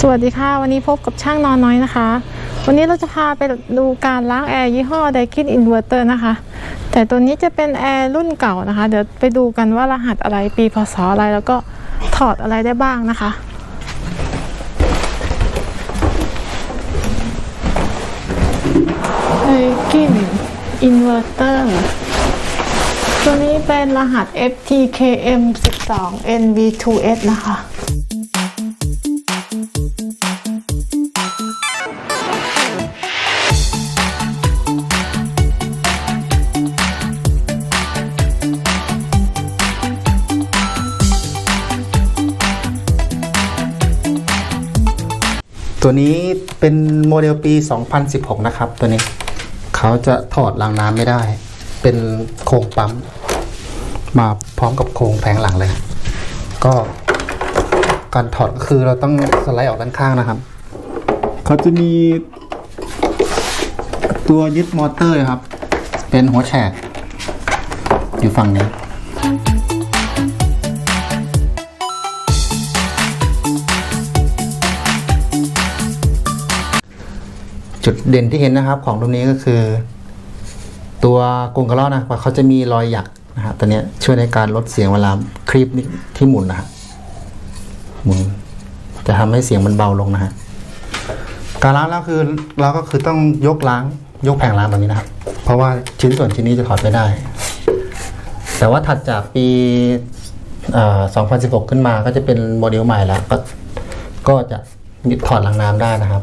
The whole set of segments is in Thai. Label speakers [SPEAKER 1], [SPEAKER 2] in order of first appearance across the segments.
[SPEAKER 1] สวัสดีค่ะ วันนี้พบกับช่างนอนน้อยนะคะ วันนี้เราจะพาไปดูการล้างแอร์ยี่ห้อ Daikin Inverter นะคะ แต่ตัวนี้จะเป็นแอร์รุ่นเก่านะคะ เดี๋ยวไปดูกันว่ารหัสอะไรปีพศอะไรแล้วก็ถอดอะไรได้บ้างนะคะ Daikin Inverter ตัวนี้เป็นรหัส FTKM 12 NV2S นะคะ
[SPEAKER 2] ตัวนี้เป็นโมเดลปี 2016 นะครับ ตัวนี้เขาจะถอดรางน้ำไม่ได้ เป็นโครงปั๊ม มาพร้อมกับโครงแผงหลังเลย ก็การถอดก็คือเราต้องสไลด์ออกด้านข้างนะครับ เขาจะมีตัวยึดมอเตอร์ครับ เป็นหัวแฉกอยู่ฝั่งนี้ จุดเด่นที่เห็นนะครับของรุ่นนี้ก็คือ ตัวกรงกระรอกนะเขาจะมีรอยหยักนะครับตัวนี้ช่วยในการลดเสียงเวลาคลิปนี่ที่หมุนนะฮะหมุนจะทำให้เสียงมันเบาลงนะฮะการล้างแล้วคือเราก็คือต้องยกล้างยกแผงล้างแบบนี้นะครับ เพราะว่าชิ้นส่วนชิ้นนี้จะถอดไม่ได้ แต่ว่าถัดจากปี2016 ขึ้นมาก็จะเป็นโมเดลใหม่แล้ว ก็ก็จะถอดล้างน้ำได้นะครับ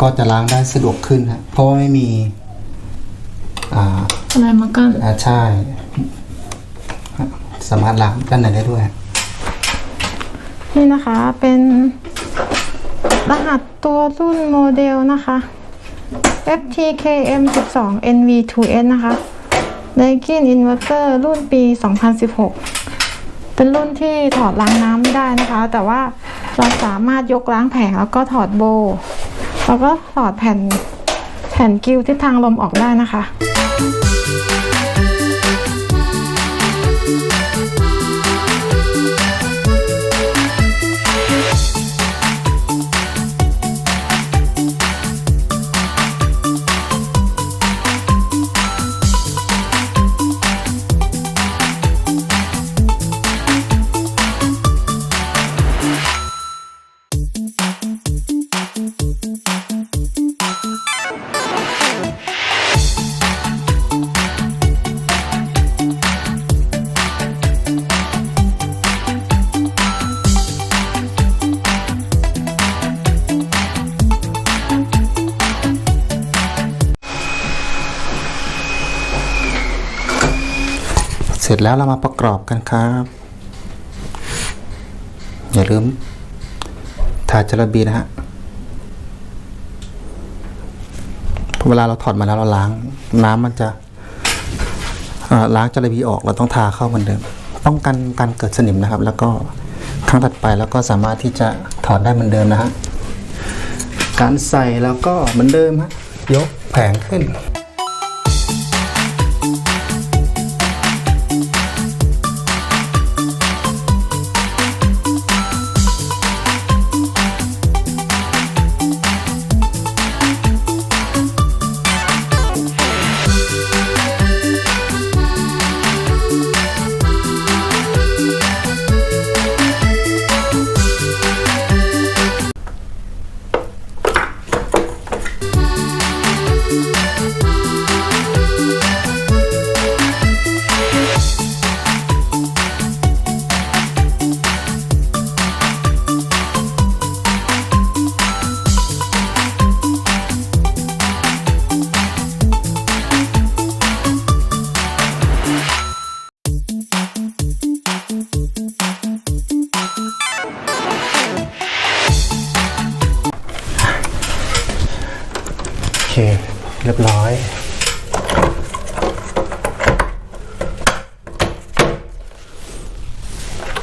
[SPEAKER 2] ก็จะล้างได้สะดวกขึ้นครับเพราะว่าไม่มี อ่า
[SPEAKER 1] อะไรมากัน
[SPEAKER 2] อ่าใช่ สามารถล้างด้านไหนได้ด้วย
[SPEAKER 1] นี่นะคะเป็นรหัสตัวรุ่นโมเดลนะคะ FTKM 12 NV2S นะคะ Daikin Inverter รุ่นปี 2016 เป็นรุ่นที่ถอดล้างน้ำไม่ได้นะคะ แต่ว่าเราสามารถยกล้างแผงแล้วก็ถอดโบว์ แล้วก็สอดแผ่นแผ่นกิ้วทิศทางลมออกได้นะคะ
[SPEAKER 2] เสร็จแล้วเรามาประกอบกันครับ อย่าลืมถ่ายจระบีนะฮะเพราะเวลาเราถอดมาแล้วเราล้าง น้ำมันจะล้างจระบีออกเราต้องทาเข้าเหมือนเดิมป้องกันการเกิดสนิมนะครับ แล้วก็ครั้งถัดไปแล้วก็สามารถที่จะถอดได้เหมือนเดิมนะฮะการใส่แล้วก็เหมือนเดิมฮะยกแผงขึ้น เค เรียบร้อย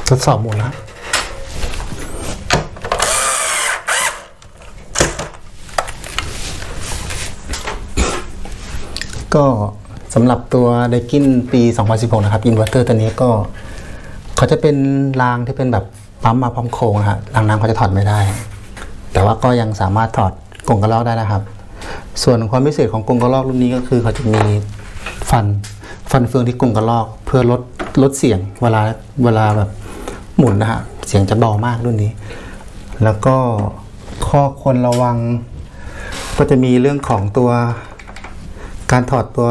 [SPEAKER 2] ทดสอบหมดแล้วก็สำหรับตัวไดกินปี 2016 นะครับ อินเวอร์เตอร์ตัวนี้ก็ เขาจะเป็นรางที่เป็นแบบปั๊มมาพร้อมโครงนะฮะรางน้ำเขาจะถอดไม่ได้ แต่ว่าก็ยังสามารถถอดกลงกระลอกได้นะครับ ส่วนความพิเศษของกรงกระรอกรุ่นนี้ก็คือเขาจะมีฟันฟันเฟืองที่กรงกระรอก เพื่อลดลดเสียงเวลาเวลาแบบหมุนนะฮะเสียงจะเบามากรุ่นนี้ แล้วก็ข้อควรระวัง ก็จะมีเรื่องของตัวการถอดตัว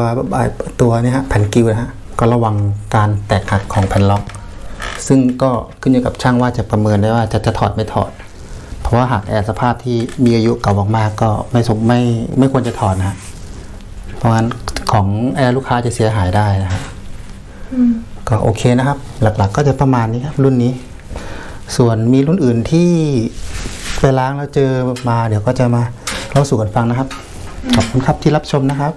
[SPEAKER 2] ตัวนี้ฮะแผ่นกิวนะฮะก็ระวังการแตกหักของแผ่นล็อก ซึ่งก็ขึ้นอยู่กับช่างว่าจะประเมินได้ว่าจะจะถอดไม่ถอด ราะว่าหากแอร์สภาพที่มีอายุเก่ามากๆก็ไม่สมไม่ไม่ควรจะถอดนะฮะเพราะงั้นของแอร์ลูกค้าจะเสียหายได้นะฮะก็โอเคนะครับ หลักๆ ก็จะประมาณนี้ครับ รุ่นนี้ ส่วนมีรุ่นอื่นที่ไปล้างแล้วเจอมา เดี๋ยวก็จะมาเล่าสู่กันฟังนะครับ ขอบคุณครับที่รับชมนะครับ